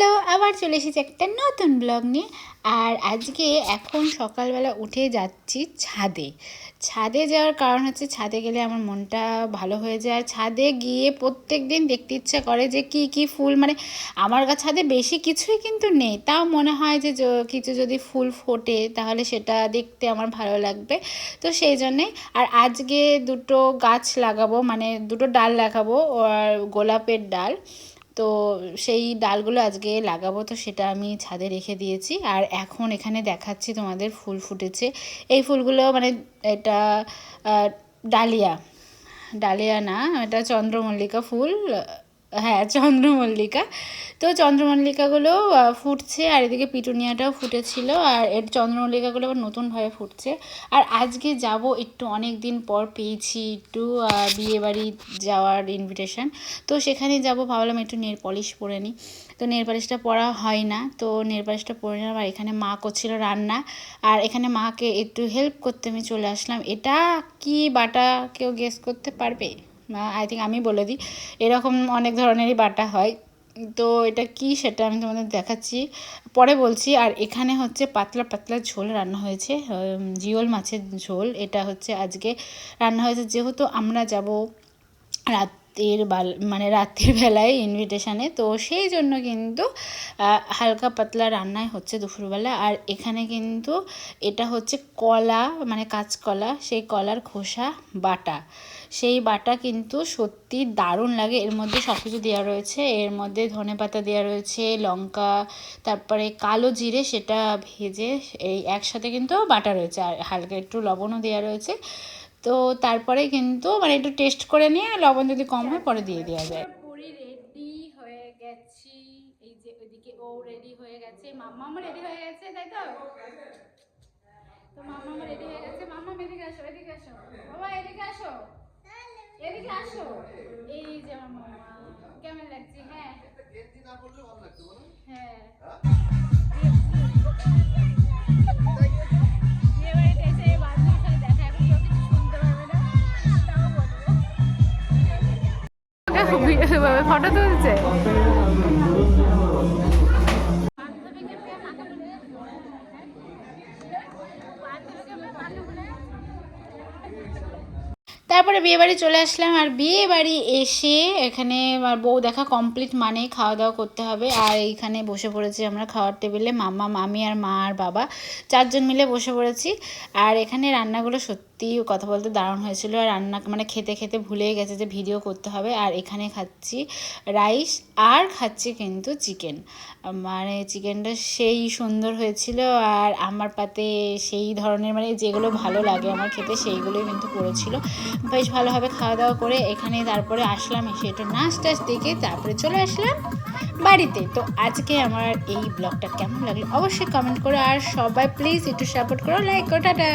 Hello, আবার চলে এসেছি একটা নতুন ব্লগ নিয়ে। আর আজকে এখন সকালবেলা উঠে যাচ্ছি ছাদে। ছাদে যাওয়ার কারণ হচ্ছে ছাদে গেলে আমার মনটা ভালো হয়ে যায়। ছাদে গিয়ে প্রত্যেক দিন দেখতে ইচ্ছা করে যে কি কি ফুল মানে আমার ছাদে বেশি কিছুই কিন্তু নেই। তাও মনে হয় যে কিছু যদি ফুল ফোটে, তাহলে সেটা দেখতে আমার ভালো লাগবে। তো সেই জন্যে, আর আজকে দুটো গাছ লাগাবো মানে দুটো ডাল লাগাবো, আর গোলাপের ডাল। তো সেই ডালগুলো আজকে লাগাবো, তো সেটা আমি ছাদে রেখে দিয়েছি। আর এখন এখানে দেখাচ্ছি তোমাদের ফুল ফুটেছে। এই ফুলগুলো মানে এটা ডালিয়া। ডালিয়া না, এটা চন্দ্রমল্লিকা ফুল। হ্যাঁ চন্দ্রমল্লিকা। তো চন্দ্রমল্লিকাগুলো ফুটছে আর এদিকে পিটুনিয়াটাও ফুটেছিল আর এর চন্দ্রমল্লিকাগুলো আবার নতুনভাবে ফুটছে। আর আজকে যাব একটু অনেক দিন পর পেয়েছি একটু বিয়েবাড়ি যাওয়ার ইনভিটেশন তো সেখানে যাব, ভাবলাম একটু নেল পলিশ পরে নিই। তো নেল পলিশটা পরা হয় না, তো নেল পলিশটা পরে নিলাম আর এখানে মা করছিল রান্না। আর এখানে মাকে একটু হেল্প করতে আমি চলে আসলাম। এটা কি বাটা কেউ গেস করতে পারবে? আই থিঙ্ক আমি বলে দিই, এরকম অনেক ধরনেরই বাটা হয়। তো এটা কি সেটা আমি তোমাদের দেখাচ্ছি। পরে বলছি, আর এখানে হচ্ছে পাতলা পাতলা ঝোল রান্না হয়েছে জিওল মাছের ঝোল। এটা হচ্ছে আজকে রান্না হয়েছে। যেহেতু আমরা যাব রাতের বাল মানে রাতের বেলায় ইনভিটেশানে তো সেই জন্য কিন্তু হালকা পাতলা রান্নাই হচ্ছে দুপুরবেলা। আর এখানে কিন্তু এটা হচ্ছে কলা মানে কাঁচকলা, সেই কলার খোসা, বাটা। সেই বাটা কিন্তু সত্যি দারুণ লাগে। এর মধ্যে সব কিছু দেওয়া রয়েছে। এর মধ্যে ধনে পাতা দেওয়া রয়েছে, লঙ্কা, তারপরে কালো জিরে সেটা ভেজে এই একসাথে কিন্তু বাটা রয়েছে। আর হালকা একটু লবণও দেওয়া রয়েছে। তো তারপরে কিন্তু মানে একটু টেস্ট করে নিয়ে লবণ যদি কম হয় পরে দিয়ে দেওয়া যায়। পুরি রেডি হয়ে গেছি। এই যে ওইদিকে ও রেডি হয়ে গেছে। মাম্মা আমার রেডি হয়ে গেছে তাই তো? তো মাম্মা আমার রেডি হয়ে গেছে। মাম্মা এদিকে আসো এদিকে আসো। বাবা এদিকে আসো। এদিকে আসো। এই যে আমার মাম্মা কেমন লাগছে? হ্যাঁ। হ্যাঁ। ফটো তুলছে? তারপরে বিয়ে বাড়ি চলে আসলাম আর বিয়ে বাড়ি এসে এখানে বউ দেখা কমপ্লিট মানে খাওয়া দাওয়া করতে হবে। আর এইখানে বসে পড়েছি আমরা খাওয়ার টেবিলে মামা মামি আর মা আর বাবা। চারজন মিলে বসে পড়েছি। আর এখানে রান্নাগুলো সত্যি কথা বলতে দারুণ হয়েছিল। আর রান্না মানে খেতে খেতে ভুলে গেছে যে ভিডিও করতে হবে। আর এখানে খাচ্ছি রাইস আর খাচ্ছি কিন্তু চিকেন মানে চিকেনটা সেই সুন্দর হয়েছিল। আর আমার পাতে সেই ধরনের মানে যেগুলো ভালো লাগে আমার খেতে সেইগুলোই কিন্তু করেছিল। বেশ ভালোভাবে খাওয়া দাওয়া করে এখানে তারপরে আসলাম এসে একটু নাচ টাচ দেখে তারপরে চলে আসলাম বাড়িতে। তো আজকে আমার এই ব্লগটা কেমন লাগল অবশ্যই কমেন্ট করো আর সবাই প্লিজ একটু সাপোর্ট করো লাইক করো, টাটা।